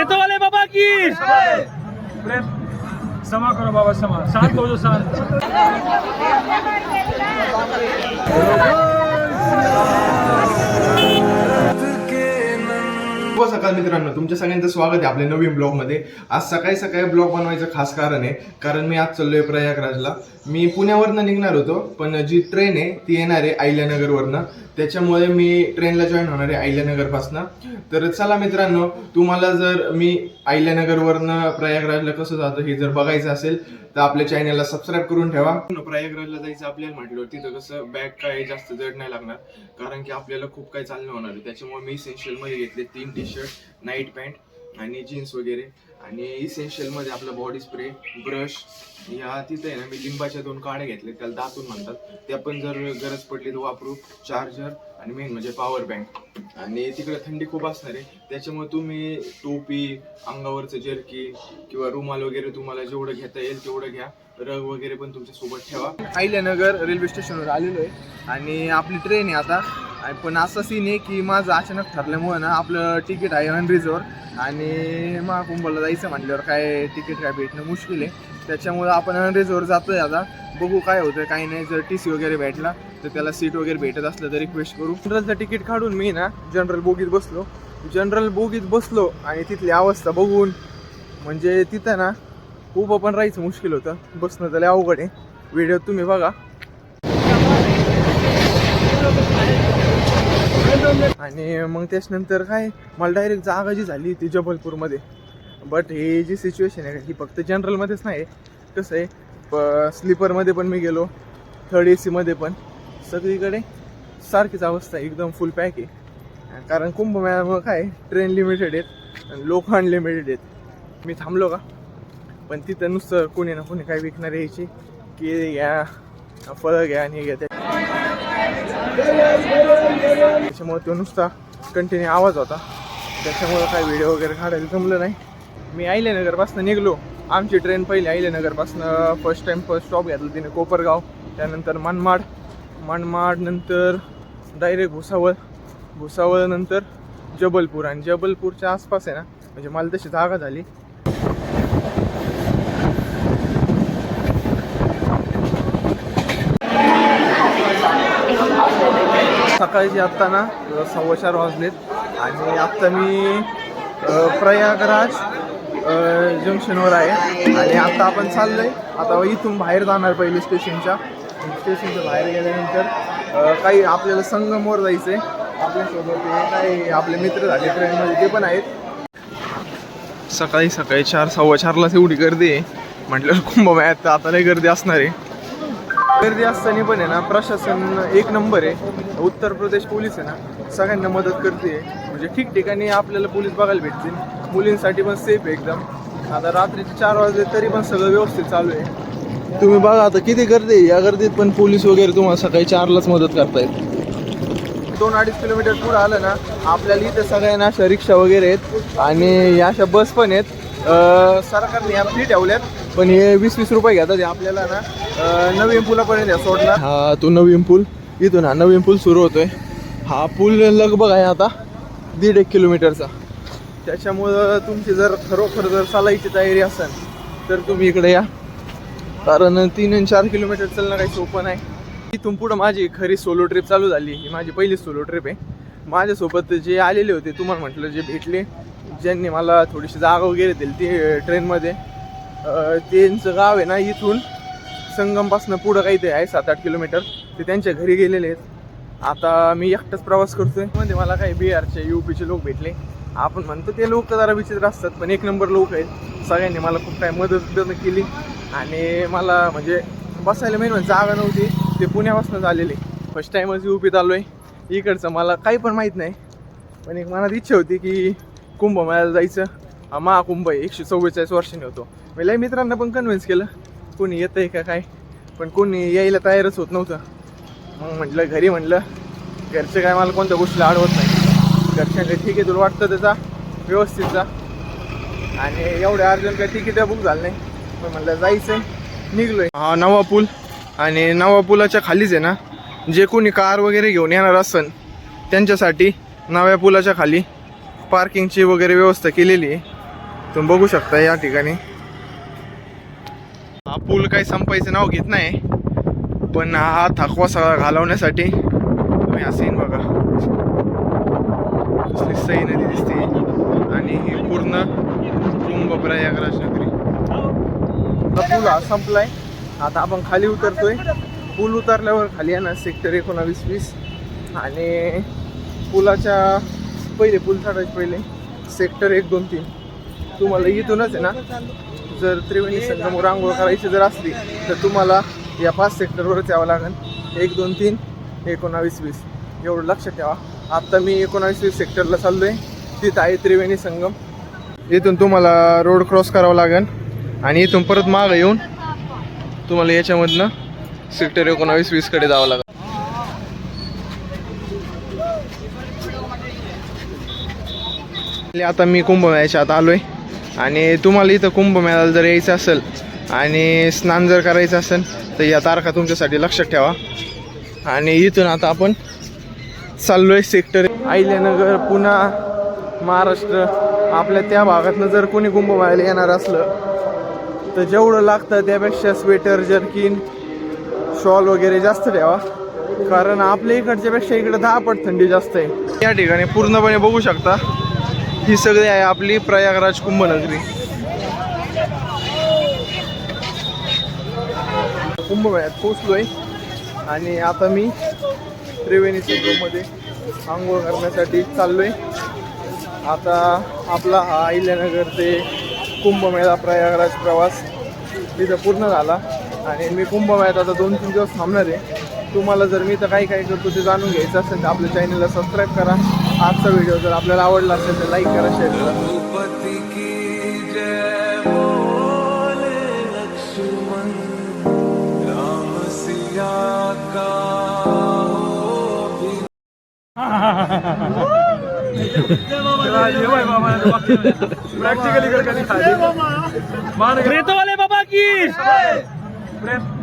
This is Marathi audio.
नेतो वाले बाबा की। प्रेम समा करो बाबा समा शांत हो जो शांत। शुभ सकाळ मित्रांनो तुमच्या सगळ्यांचं स्वागत आहे आपल्या नवीन ब्लॉगमध्ये. आज सकाळी सकाळी ब्लॉग बनवायचं खास कारण आहे कारण मी आज चाललोय प्रयागराजला. मी पुण्यावरनं निघणार होतो पण जी ट्रेन आहे ती येणार आहे अहिल्यानगरवरनं. त्याच्यामुळे मी ट्रेनला जॉईन होणार आहे अहिल्यानगरपासनं. तर चला मित्रांनो तुम्हाला जर मी अहिल्यानगरवरनं प्रयागराजला कसं जातं हे जर बघायचं असेल तर आपल्या चॅनलला सबस्क्राईब करून ठेवा. प्रयागराजला जायचं आपल्याला म्हटलं तिथं कसं बॅग काय जास्त जड नाही लागणार कारण की आपल्याला खूप काही चालणं होणार आहे. त्याच्यामुळे मी सेन्शियलमध्ये घेतले तीन टी शर्ट नाईट पॅन्ट आणि जीन्स वगैरे. आणि इसेन्शियलमध्ये आपलं बॉडी स्प्रे ब्रश या तिथे आहे ना मी लिंबाच्या दोन काड्या घेतल्या त्याला दातून म्हणतात. त्या पण जर गरज पडली तर वापरू. चार्जर आणि मेन म्हणजे पॉवर बँक आणि तिकडे थंडी खूप असणार आहे. त्याच्यामुळे तुम्ही टोपी अंगावरचं जर्की किंवा रुमाल वगैरे तुम्हाला जेवढं घेता येईल तेवढं घ्या. रग वगैरे पण तुमच्यासोबत ठेवा. अहिल्यानगर रेल्वे स्टेशनवर आलेलो आहे. आणि आपली ट्रेन आहे आता. आणि पण असं सीन आहे की माझं अचानक ठरल्यामुळं ना आपलं तिकीट आहे अनरिझर्व आणि महाकुंभला जायचं म्हटल्यावर काय तिकीट काय भेटणं मुश्किल आहे. त्याच्यामुळं आपण अनरिझर्व जातोय आता. बघू काय होतं काही नाही. जर टी सी वगैरे भेटला तर त्याला सीट वगैरे भेटत असलं तर रिक्वेस्ट करू. जनरलचं तिकीट काढून मी ना जनरल बोगीत बसलो. जनरल बोगीत बसलो आणि तिथली अवस्था बघून म्हणजे तिथं ना उभं पण राहायचं मुश्किल होतं. बसणं तर अवघड आहे. व्हिडिओ तुम्ही बघा. आणि मग त्याच्यानंतर काय मला डायरेक्ट जागा जी झाली ती जबलपूरमध्ये. बट हे जी सिच्युएशन आहे ही फक्त जनरलमध्येच नाही कसं आहे प स्लीपरमध्ये पण मी गेलो थर्ड ए सीमध्ये पण. सगळीकडे सारखीच अवस्था आहे एकदम फुल पॅक आहे. कारण कुंभमेळ्यामुळं काय ट्रेन लिमिटेड आहेत आणि लोक अनलिमिटेड आहेत. मी थांबलो का? पण तिथं नुसतं कोणी ना कोणी काय विकणार यायची की घ्या फळं घ्या आणि घ्या. त्या- त्याच्यामुळे तो नुसता कंटिन्यू आवाज होता. त्याच्यामुळे काही व्हिडिओ वगैरे काढायला जमलं नाही. मी अहिल्यानगरपासून निघलो. आमची ट्रेन पहिली अहिल्यानगरपासून फर्स्ट टाइम फर्स्ट स्टॉप घेतला तिने कोपरगाव. त्यानंतर मनमाड. मनमाड नंतर डायरेक्ट भुसावळ. भुसावळ नंतर जबलपूर. आणि जबलपूरच्या आसपास आहे ना म्हणजे मला तशी जागा झाली. सकाळची आत्ता ना सव्वा चार वाजलेत. आणि आत्ता मी प्रयागराज जंक्शनवर आहे. आणि आत्ता आपण चाललोय. आता इथून बाहेर जाणार पहिले स्टेशनच्या. स्टेशनच्या बाहेर गेल्यानंतर काही आपल्याला संगमवर जायचं आहे आपल्यासोबत काही आपले मित्र झाले ट्रेनमध्ये ते पण आहेत. सकाळी सकाळी चार सव्वा चारलाच एवढी गर्दी आहे. म्हटलं कुंभमेळ्यात आता लय गर्दी असणार आहे. गर्दी असताना पण आहे ना प्रशासन एक नंबर आहे. उत्तर प्रदेश पोलीस आहे ना सगळ्यांना मदत करते. म्हणजे ठिकठिकाणी आपल्याला पोलीस बघायला भेटतील. मुलींसाठी पण सेफ आहे एकदम. आता रात्रीचे चार वाजले तरी पण सगळं व्यवस्थित चालू आहे. तुम्ही बघा आता किती गर्दी आहे. या गर्दीत पण पोलीस वगैरे तुम्हाला सकाळी चारलाच मदत करतायत. दोन अडीच किलोमीटर पुढे आलं ना आपल्याला इथे सगळ्यांना अशा रिक्षा वगैरे आहेत आणि या अशा बस पण आहेत. सरकारने या फ्री ठेवल्यात पण हे वीस वीस रुपये घेतात हे आपल्याला ना नवीन पुलापर्यंत या सोडला हा तो नवीन पूल इथून हा नवीन पूल सुरू होतोय. हा पूल लगभग आहे आता दीड एक किलोमीटरचा. त्याच्यामुळं तुमची जर खरोखर जर चालायची तयारी असेल तर तुम्ही इकडे या. कारण तीन आणि चार किलोमीटर चालणं काही सोपं नाही. इथून पुढं माझी खरी सोलो ट्रिप चालू झाली. ही माझी पहिली सोलो ट्रिप आहे. माझ्यासोबत जे आलेले होते तुम्हाला म्हटलं जे भेटले ज्यांनी मला थोडीशी जागा वगैरे दिली ती ट्रेनमध्ये. त्यांचं गाव आहे ना इथून संगमपासून पुढं काही ते आहे सात आठ किलोमीटर. ते त्यांच्या घरी गेलेले आहेत. आता मी एकटाच प्रवास करतोय. म्हणजे मला काही बिहारचे युपीचे लोक भेटले. आपण म्हणतो ते लोक जरा विचित्र असतात पण एक नंबर लोक आहेत. सगळ्यांनी मला खूप काही मदत केली. आणि मला म्हणजे बसायला मेन म्हणजे जागा नव्हती. ते पुण्यापासूनच आलेले फर्स्ट टाईमच युपीत आलो आहे इकडचं मला काही पण माहीत नाही. पण एक मनात इच्छा होती की कुंभमेळ्याला जायचं. हा महाकुंभ आहे एकशे चव्वेचाळीस वर्षांनी होतो. मी लय मित्रांना पण कन्व्हिन्स केलं. कोणी आहे का काय? पण कोणी यायला तयारच होत नव्हतं. मग म्हटलं घरी म्हटलं घरचं काय मला कोणत्या गोष्टीला अडवत नाही. घरच्यांना ठीक आहे तुला वाटतं त्याचा व्यवस्थित जा. आणि एवढ्या अर्जंट काय तिकीट बुक झालं नाही. पण म्हटलं जायचंय. निघलोय. हा नवा पूल. आणि नवा पुलाच्या खालीच आहे ना? जे कोणी कार वगैरे घेऊन येणार असन त्यांच्यासाठी नव्या पुलाच्या खाली पार्किंगची वगैरे व्यवस्था केलेली आहे. तुम्ही बघू शकता या ठिकाणी. हा पूल काही संपायचं नाव घेत नाही पण हा थकवा सगळा घालवण्यासाठी तुम्ही असं येईन बघा. कसली सई नदी दिसते. आणि ही पूर्ण कुंभ प्रयागराज नगरी. आता पूल हा संपलाय. आता आपण खाली उतरतोय. पूल उतरल्यावर खाली आहे ना सेक्टर एकोणावीस वीस. आणि पुलाच्या पहिले पूल चढायचे पहिले. सेक्टर एक दोन तीन. तुम्हाला इथूनच आहे ना जर त्रिवेणी संगम रांगोळ करायची जर असली तर तुम्हाला या पाच सेक्टरवरच यावं लागेल. एक दोन तीन एकोणावीस वीस. एवढं लक्षात ठेवा. आत्ता मी एकोणावीस वीस सेक्टरला चाललो आहे तिथं आहे त्रिवेणी संगम. इथून तुम्हाला रोड क्रॉस करावा लागेल. आणि इथून परत मागं येऊन तुम्हाला याच्यामधनं सेक्टर एकोणावीस वीसकडे जावं लागेल. आता मी कुंभमेळ्याच्या आत आलोय. आणि तुम्हाला इथं कुंभमेळ्याला जर यायचं असेल आणि स्नान जर करायचं असेल तर या तारखा तुमच्यासाठी लक्षात ठेवा. आणि इथून आता आपण चाललोय सेक्टर आहिल्यानगर पुन्हा महाराष्ट्र आपल्या त्या भागातनं जर कोणी कुंभमेळ्याला येणार असलं तर जेवढं लागतं त्यापेक्षा स्वेटर जर्किन शॉल वगैरे जास्त ठेवा. कारण आपल्या इकडच्या पेक्षा इकडे दहा पट थंडी जास्त आहे. या ठिकाणी पूर्णपणे बघू शकता ही सगळी आहे आपली प्रयागराज कुंभनगरी. कुंभमेळ्यात पोचलोय आणि आता मी त्रिवेणी संगममध्ये आंघोळ करण्यासाठी चाललोय. आता आपला हा अहिल्यानगर ते कुंभमेळा प्रयागराज प्रवास तिथं पूर्ण झाला. आणि मी कुंभमेळ्यात आता दोन तीन दिवस थांबणार आहे. तुम्हाला जर मी तर काही काही करतो ते जाणून घ्यायचं असेल तर आपल्या चॅनलला सबस्क्राईब करा. आजचा व्हिडिओ जर आपल्याला आवडला असेल तर लाईक करा शेअर करा. रघुपति की जय बोले लक्ष्मण राम सिया का हो प्रॅक्टिकली बाबा. की! প্রেম